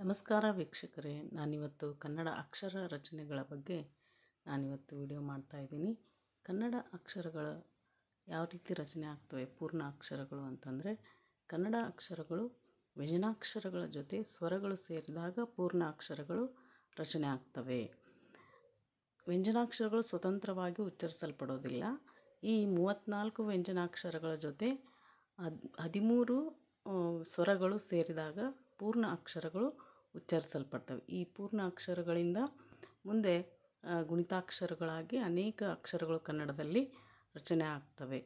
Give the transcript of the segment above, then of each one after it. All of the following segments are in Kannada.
ನಮಸ್ಕಾರ ವೀಕ್ಷಕರೇ, ನಾನಿವತ್ತು ಕನ್ನಡ ಅಕ್ಷರ ರಚನೆಗಳ ಬಗ್ಗೆ ನಾನಿವತ್ತು ವಿಡಿಯೋ ಮಾಡ್ತಾ ಇದ್ದೀನಿ. ಕನ್ನಡ ಅಕ್ಷರಗಳ ಯಾವ ರೀತಿ ರಚನೆ ಆಗ್ತವೆ, ಪೂರ್ಣ ಅಕ್ಷರಗಳು ಅಂತಂದರೆ, ಕನ್ನಡ ಅಕ್ಷರಗಳು ವ್ಯಂಜನಾಕ್ಷರಗಳ ಜೊತೆ ಸ್ವರಗಳು ಸೇರಿದಾಗ ಪೂರ್ಣ ಅಕ್ಷರಗಳು ರಚನೆ ಆಗ್ತವೆ. ವ್ಯಂಜನಾಕ್ಷರಗಳು ಸ್ವತಂತ್ರವಾಗಿ ಉಚ್ಚರಿಸಲ್ಪಡೋದಿಲ್ಲ. ಈ ಮೂವತ್ತ್ನಾಲ್ಕು ವ್ಯಂಜನಾಕ್ಷರಗಳ ಜೊತೆ ಹದ್ ಹದಿಮೂರು ಸ್ವರಗಳು ಸೇರಿದಾಗ ಪೂರ್ಣ ಅಕ್ಷರಗಳು ಉಚ್ಚರಿಸಲ್ಪಡ್ತವೆ. ಈ ಪೂರ್ಣ ಅಕ್ಷರಗಳಿಂದ ಮುಂದೆ ಗುಣಿತಾಕ್ಷರಗಳಾಗಿ ಅನೇಕ ಅಕ್ಷರಗಳು ಕನ್ನಡದಲ್ಲಿ ರಚನೆ ಆಗ್ತವೆ.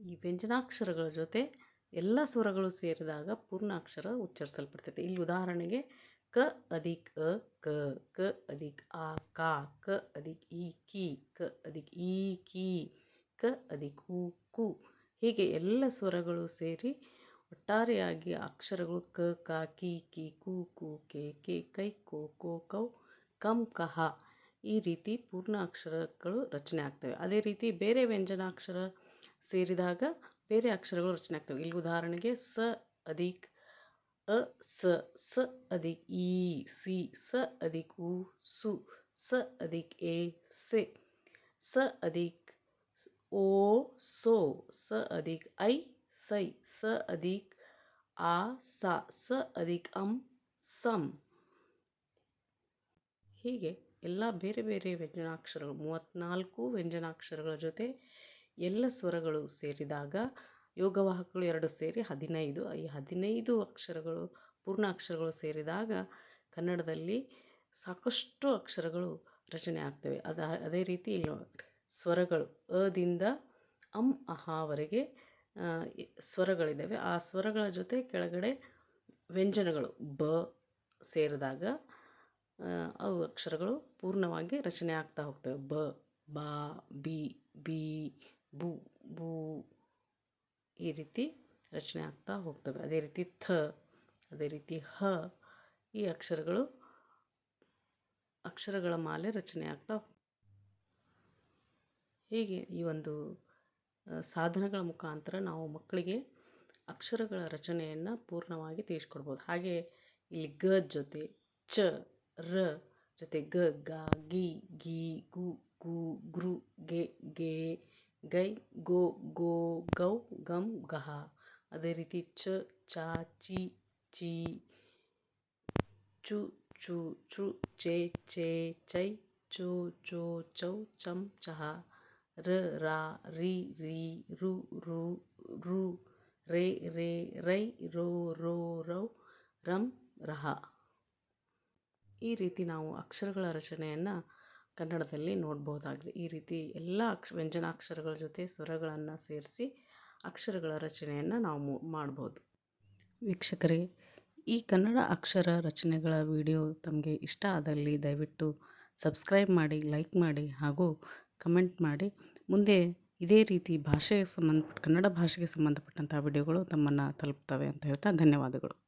ಈ ವ್ಯಂಜನಾಕ್ಷರಗಳ ಜೊತೆ ಎಲ್ಲ ಸ್ವರಗಳು ಸೇರಿದಾಗ ಪೂರ್ಣ ಅಕ್ಷರ ಉಚ್ಚರಿಸಲ್ಪಡ್ತೈತೆ ಇಲ್ಲಿ ಉದಾಹರಣೆಗೆ ಕ, ಅಧಿಕ್, ಅ, ಕ ಕ, ಅಧಿಕ್, ಆ, ಕಾ, ಕ, ಅಧಿಕ್, ಈ, ಕಿ, ಕ, ಅಧಿಕ್, ಈ, ಕಿ, ಕ, ಅಧಿಕ್ ಉ ಕು ಹೀಗೆ ಎಲ್ಲ ಸ್ವರಗಳು ಸೇರಿ ಒಟ್ಟಾರೆಯಾಗಿ ಅಕ್ಷರಗಳು ಕ ಕ, ಕಿ ಕಿ, ಕು ಕು, ಕೆ ಕೆ, ಕೈ, ಕೋ ಕೋ, ಕೌ, ಕಂ ಕಹ ಈ ರೀತಿ ಪೂರ್ಣ ಅಕ್ಷರಗಳು ರಚನೆ ಆಗ್ತವೆ. ಅದೇ ರೀತಿ ಬೇರೆ ವ್ಯಂಜನಾಕ್ಷರ ಸೇರಿದಾಗ ಬೇರೆ ಅಕ್ಷರಗಳು ರಚನೆ ಆಗ್ತವೆ. ಇಲ್ಲಿ ಉದಾಹರಣೆಗೆ ಸ, ಅಧಿಕ್, ಅ, ಸ ಸ, ಅಧಿಕ್, ಈ, ಸಿ, ಸ, ಅಧಿಕ್, ಉ, ಸು, ಸ, ಅಧಿಕ್, ಎ, ಸೆ, ಸ, ಅಧಿಕ್, ಓ, ಸೋ, ಸ, ಅಧಿಕ್, ಐ ಸೈ स अधिक ಆ ಸಾ ಸ ಅಧಿಕ್ ಅಂ ಸಂ ಹೀಗೆ ಎಲ್ಲ ಬೇರೆ ಬೇರೆ ವ್ಯಂಜನಾಕ್ಷರಗಳು ಮೂವತ್ತ್ನಾಲ್ಕು ವ್ಯಂಜನಾಕ್ಷರಗಳ ಜೊತೆ ಎಲ್ಲ ಸ್ವರಗಳು ಸೇರಿದಾಗ ಯೋಗವಾಹಕಗಳು ಎರಡು ಸೇರಿ ಹದಿನೈದು. ಈ ಹದಿನೈದು ಅಕ್ಷರಗಳು ಪೂರ್ಣ ಅಕ್ಷರಗಳು ಸೇರಿದಾಗ ಕನ್ನಡದಲ್ಲಿ ಸಾಕಷ್ಟು ಅಕ್ಷರಗಳು ರಚನೆ ಆಗ್ತವೆ. ಅದ, ಅದೇ ರೀತಿ ಸ್ವರಗಳು ಅದಿಂದ ಅಂ ಅಹಾವರೆಗೆ ಸ್ವರಗಳಿದ್ದಾವೆ. ಆ ಸ್ವರಗಳ ಜೊತೆ ಕೆಳಗಡೆ ವ್ಯಂಜನಗಳು ಬ ಸೇರಿದಾಗ ಅವು ಅಕ್ಷರಗಳು ಪೂರ್ಣವಾಗಿ ರಚನೆ ಆಗ್ತಾ ಹೋಗ್ತವೆ. ಬ, ಬಾ, ಬಿ ಬಿ, ಬು ಬು ಈ ರೀತಿ ರಚನೆ ಆಗ್ತಾ ಹೋಗ್ತವೆ. ಅದೇ ರೀತಿ ಥ, ಅದೇ ರೀತಿ ಹ ಈ ಅಕ್ಷರಗಳು ಅಕ್ಷರಗಳ ಮಾಲೆ ರಚನೆ ಆಗ್ತಾ ಹೋಗ್- ಈ ಒಂದು ಸಾಧನಗಳ ಮುಖಾಂತರ ನಾವು ಮಕ್ಕಳಿಗೆ ಅಕ್ಷರಗಳ ರಚನೆಯನ್ನು ಪೂರ್ಣವಾಗಿ ತಿಳಿಸ್ಕೊಡ್ಬೋದು. ಹಾಗೆ ಇಲ್ಲಿ ಗ ಜೊತೆ ಚ, ರ ಜೊತೆ ಗ ಗ, ಗಿ ಗಿ, ಗು ಗು, ಗೃ, ಗೆ ಗೆ, ಗೈ, ಗೋ ಗೋ, ಗೌ ಗಮ್ ಗಹ. ಅದೇ ರೀತಿ ಚ ಚ, ಚಿ ಚಿ, ಚು ಚು ಚು, ಚೇ ಚೇ, ಚೈ, ಚೋ ಚೋ, ಚೌ, ಚಂ, ಚಹ. ರ, ರಾ, ರಿ ರಿ, ರು ರು ರು, ರೇ ರೇ, ರೈ, ರೋ ರೋ, ರೌ, ರಂ, ರಹ. ಈ ರೀತಿ ನಾವು ಅಕ್ಷರಗಳ ರಚನೆಯನ್ನು ಕನ್ನಡದಲ್ಲಿ ನೋಡ್ಬೋದಾಗಿದೆ. ಈ ರೀತಿ ಎಲ್ಲ ಅಕ್ಷ, ವ್ಯಂಜನಾಕ್ಷರಗಳ ಜೊತೆ ಸ್ವರಗಳನ್ನು ಸೇರಿಸಿ ಅಕ್ಷರಗಳ ರಚನೆಯನ್ನು ನಾವು ಮಾಡ್ಬೋದು. ವೀಕ್ಷಕರೇ, ಈ ಕನ್ನಡ ಅಕ್ಷರ ರಚನೆಗಳ ವಿಡಿಯೋ ತಮಗೆ ಇಷ್ಟ ಆದಲ್ಲಿ ದಯವಿಟ್ಟು ಸಬ್ಸ್ಕ್ರೈಬ್ ಮಾಡಿ, ಲೈಕ್ ಮಾಡಿ ಹಾಗೂ ಕಮೆಂಟ್ ಮಾಡಿ. ಮುಂದೆ ಇದೇ ರೀತಿ ಭಾಷೆಗೆ ಸಂಬಂಧಪಟ್ಟ ಕನ್ನಡ ಭಾಷೆಗೆ ಸಂಬಂಧಪಟ್ಟಂಥ ವಿಡಿಯೋಗಳು ತಮ್ಮನ್ನು ತಲುಪ್ತವೆ ಅಂತ ಹೇಳ್ತಾ ಧನ್ಯವಾದಗಳು.